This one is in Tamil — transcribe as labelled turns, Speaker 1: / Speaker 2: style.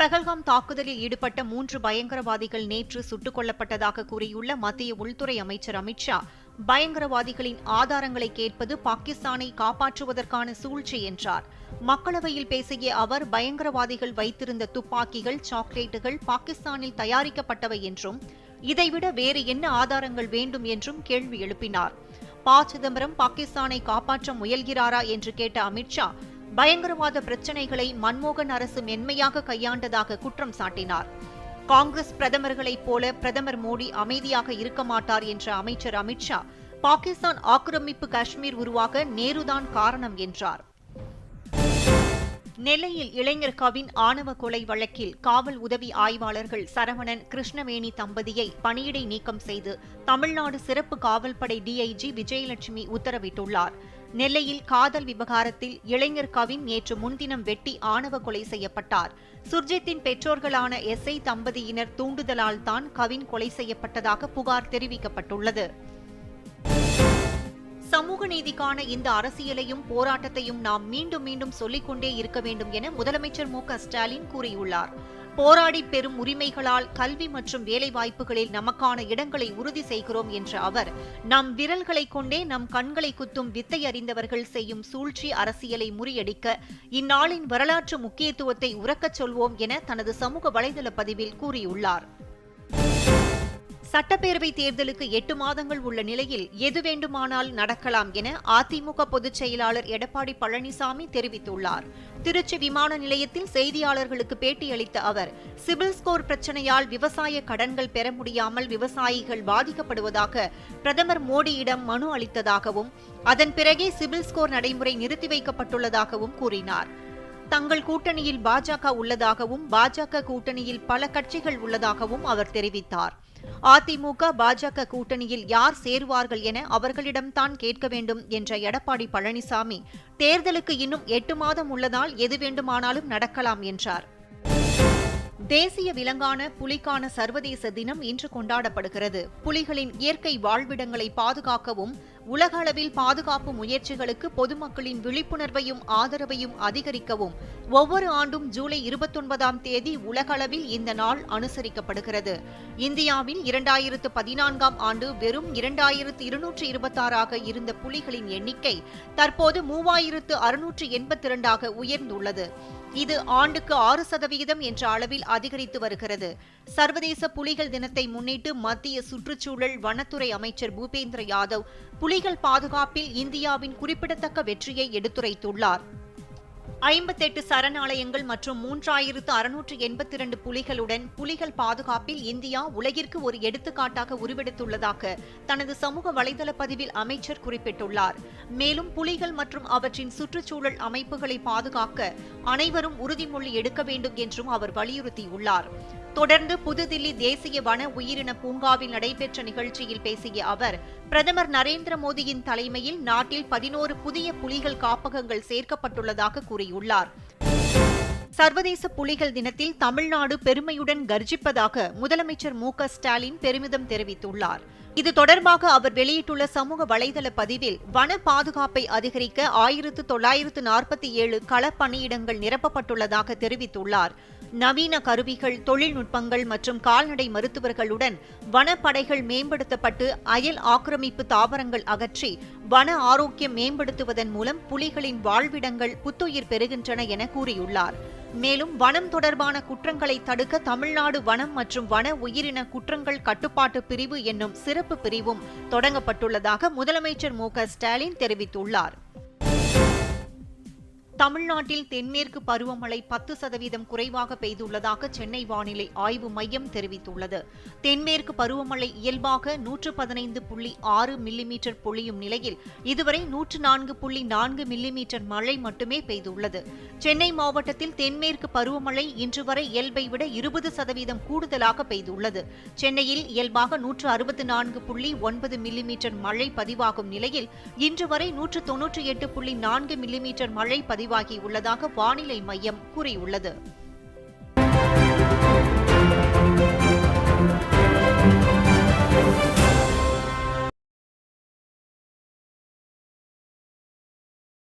Speaker 1: பகல்காம் தாக்குதலில் ஈடுபட்ட மூன்று பயங்கரவாதிகள் நேற்று சுட்டுக் கொல்லப்பட்டதாக கூறியுள்ள மத்திய உள்துறை அமைச்சர் அமித் ஷா பயங்கரவாதிகளின் ஆதாரங்களை கேட்பது பாகிஸ்தானை காப்பாற்றுவதற்கான சூழ்ச்சி என்றார் மக்களவையில் பேசிய அவர் பயங்கரவாதிகள் வைத்திருந்த துப்பாக்கிகள் சாக்லேட்டுகள் பாகிஸ்தானில் தயாரிக்கப்பட்டவை என்றும் இதைவிட வேறு என்ன ஆதாரங்கள் வேண்டும் என்றும் கேள்வி எழுப்பினார் ப சிதம்பரம் பாகிஸ்தானை காப்பாற்ற முயல்கிறாரா என்று கேட்ட அமித்ஷா பயங்கரவாத பிரச்சினைகளை மன்மோகன் அரசு மென்மையாக கையாண்டதாக குற்றம் சாட்டினார் காங்கிரஸ் பிரதமர்களைப் போல பிரதமர் மோடி அமைதியாக இருக்க மாட்டார் என்ற அமைச்சர் அமித்ஷா பாகிஸ்தான் ஆக்கிரமிப்பு காஷ்மீர் உருவாக நேருதான் காரணம் என்றார் நெல்லையில் இளைஞர் கவின் ஆணவ கொலை வழக்கில் காவல் உதவி ஆய்வாளர்கள் சரவணன் கிருஷ்ணவேணி தம்பதியை பணியிடை நீக்கம் செய்து தமிழ்நாடு சிறப்பு காவல்படை டிஐஜி விஜயலட்சுமி உத்தரவிட்டுள்ளார் நெல்லையில் காதல் விவகாரத்தில் இளைஞர் கவின் நேற்று முன்தினம் வெட்டி ஆணவ கொலை செய்யப்பட்டார் சுர்ஜித்தின் பெற்றோர்களான எஸ்ஐ தம்பதியினர் தூண்டுதலால் தான் கவின் கொலை செய்யப்பட்டதாக புகார் தெரிவிக்கப்பட்டுள்ளது சமூக நீதிக்கான இந்த அரசியலையும் போராட்டத்தையும் நாம் மீண்டும் மீண்டும் சொல்லிக்கொண்டே இருக்க வேண்டும் என முதலமைச்சர் மு ஸ்டாலின் கூறியுள்ளார் போராடி பெறும் உரிமைகளால் கல்வி மற்றும் வேலைவாய்ப்புகளில் நமக்கான இடங்களை உறுதி செய்கிறோம் என்ற அவர் நம் விரல்களை கொண்டே நம் கண்களை குத்தும் வித்தை அறிந்தவர்கள் செய்யும் சூழ்ச்சி அரசியலை முறியடிக்க இந்நாளின் வரலாற்று முக்கியத்துவத்தை உறக்கச் சொல்வோம் என தனது சமூக வலைதள பதிவில் கூறியுள்ளார் சட்டப்பேரவை தேர்தலுக்கு எட்டு மாதங்கள் உள்ள நிலையில் எது வேண்டுமானால் நடக்கலாம் என அதிமுக பொதுச் செயலாளர் எடப்பாடி பழனிசாமி தெரிவித்துள்ளார் திருச்சி விமான நிலையத்தில் செய்தியாளர்களுக்கு பேட்டியளித்த அவர் சிபில் ஸ்கோர் பிரச்சனையால் விவசாய கடன்கள் பெற முடியாமல் விவசாயிகள் பாதிக்கப்படுவதாக பிரதமர் மோடியிடம் மனு அளித்ததாகவும் அதன் பிறகே சிபில் ஸ்கோர் நடைமுறை நிறுத்தி வைக்கப்பட்டுள்ளதாகவும் கூறினார் தங்கள் கூட்டணியில் பாஜக உள்ளதாகவும் பாஜக கூட்டணியில் பல கட்சிகள் உள்ளதாகவும் அவர் தெரிவித்தார் அதிமுக பாஜக கூட்டணியில் யார் சேருவார்கள் என அவர்களிடம்தான் கேட்க வேண்டும் என்ற எடப்பாடி பழனிசாமி தேர்தலுக்கு இன்னும் எட்டு மாதம் உள்ளதால் எது வேண்டுமானாலும் நடக்கலாம் என்றார் தேசிய விலங்கான புலிக்கான சர்வதேச தினம் இன்று கொண்டாடப்படுகிறது புலிகளின் இயற்கை வாழ்விடங்களை பாதுகாக்கவும் உலக அளவில் பாதுகாப்பு முயற்சிகளுக்கு பொதுமக்களின் விழிப்புணர்வையும் ஆதரவையும் அதிகரிக்கவும் ஒவ்வொரு ஆண்டும் ஜூலை இருபத்தொன்பதாம் தேதி உலகளவில் இந்த நாள் அனுசரிக்கப்படுகிறது இந்தியாவில் இரண்டாயிரத்து பதினான்காம் ஆண்டு வெறும் இரண்டாயிரத்து இருநூற்று இருபத்தாறாக இருந்த புலிகளின் எண்ணிக்கை தற்போது மூவாயிரத்து அறுநூற்று எண்பத்தி இரண்டாக உயர்ந்துள்ளது இது ஆண்டுக்கு ஆறு சதவிகிதம் என்ற அளவில் அதிகரித்து வருகிறது சர்வதேச புலிகள் தினத்தை முன்னிட்டு மத்திய சுற்றுச்சூழல் வனத்துறை அமைச்சர் பூபேந்திர யாதவ் புலிகள் பாதுகாப்பில் இந்தியாவின் குறிப்பிடத்தக்க வெற்றியை எடுத்துரைத்துள்ளார் ஐம்பத்தெட்டு சரணாலயங்கள் மற்றும் மூன்றாயிரத்து அறுநூற்று எண்பத்தி இரண்டு புலிகளுடன் புலிகள் பாதுகாப்பில் இந்தியா உலகிற்கு ஒரு எடுத்துக்காட்டாக உருவெடுத்துள்ளதாக தனது சமூக வலைதள பதிவில் அமைச்சர் குறிப்பிட்டுள்ளார் மேலும் புலிகள் மற்றும் அவற்றின் சுற்றுச்சூழல் அமைப்புகளை பாதுகாக்க அனைவரும் உறுதிமொழி எடுக்க வேண்டும் என்றும் அவர் வலியுறுத்தியுள்ளார் தொடர்ந்து புதுதில்லி தேசிய வன உயிரின பூங்காவில் நடைபெற்ற நிகழ்ச்சியில் பேசிய அவர் பிரதமர் நரேந்திர மோடியின் தலைமையில் நாட்டில் பதினோரு புதிய புலிகள் காப்பகங்கள் சேர்க்கப்பட்டுள்ளதாக கூறியுள்ளார் சர்வதேச புலிகள் தினத்தில் தமிழ்நாடு பெருமையுடன் கர்ஜிப்பதாக முதலமைச்சர் மு ஸ்டாலின் பெருமிதம் தெரிவித்துள்ளார் இது தொடர்பாக அவர் வெளியிட்டுள்ள சமூக வலைதள பதிவில் வன பாதுகாப்பை அதிகரிக்க ஆயிரத்து தொள்ளாயிரத்து நாற்பத்தி ஏழு களப்பணியிடங்கள் நிரப்பப்பட்டுள்ளதாக தெரிவித்துள்ளார் நவீன கருவிகள் தொழில்நுட்பங்கள் மற்றும் கால்நடை மருத்துவர்களுடன் வனப்படைகள் மேம்படுத்தப்பட்டு அயல் ஆக்கிரமிப்பு தாவரங்கள் அகற்றி வன ஆரோக்கியம் மேம்படுத்துவதன் மூலம் புலிகளின் வாழ்விடங்கள் புத்துயிர் பெறுகின்றன என கூறியுள்ளார் மேலும் வனம் தொடர்பான குற்றங்களை தடுக்க தமிழ்நாடு வனம் மற்றும் வன உயிரின குற்றங்கள் கட்டுப்பாட்டு பிரிவு என்னும் சிறப்பு பிரிவும் தொடங்கப்பட்டுள்ளதாக முதலமைச்சர் மு ஸ்டாலின் தெரிவித்துள்ளார் தமிழ்நாட்டில் தென்மேற்கு பருவமழை பத்து சதவீதம் குறைவாக பெய்துள்ளதாக சென்னை வானிலை ஆய்வு மையம் தெரிவித்துள்ளது தென்மேற்கு பருவமழை இயல்பாக நூற்று பதினைந்து புள்ளி ஆறு மில்லிமீட்டர் பொழியும் நிலையில் இதுவரை நூற்று நான்கு புள்ளி நான்கு மில்லிமீட்டர் மழை மட்டுமே பெய்துள்ளது சென்னை மாவட்டத்தில் தென்மேற்கு பருவமழை இன்று வரை இயல்பை விட இருபது சதவீதம் கூடுதலாக பெய்துள்ளது சென்னையில் இயல்பாக நூற்று அறுபத்தி நான்கு புள்ளி ஒன்பது மில்லிமீட்டர் மழை பதிவாகும் நிலையில் இன்று வரை நூற்று தொன்னூற்றி எட்டு புள்ளி நான்கு மில்லிமீட்டர் மழை பதிவு பதிவாகியுள்ளதாக வானிலை மையம் கூறியுள்ளது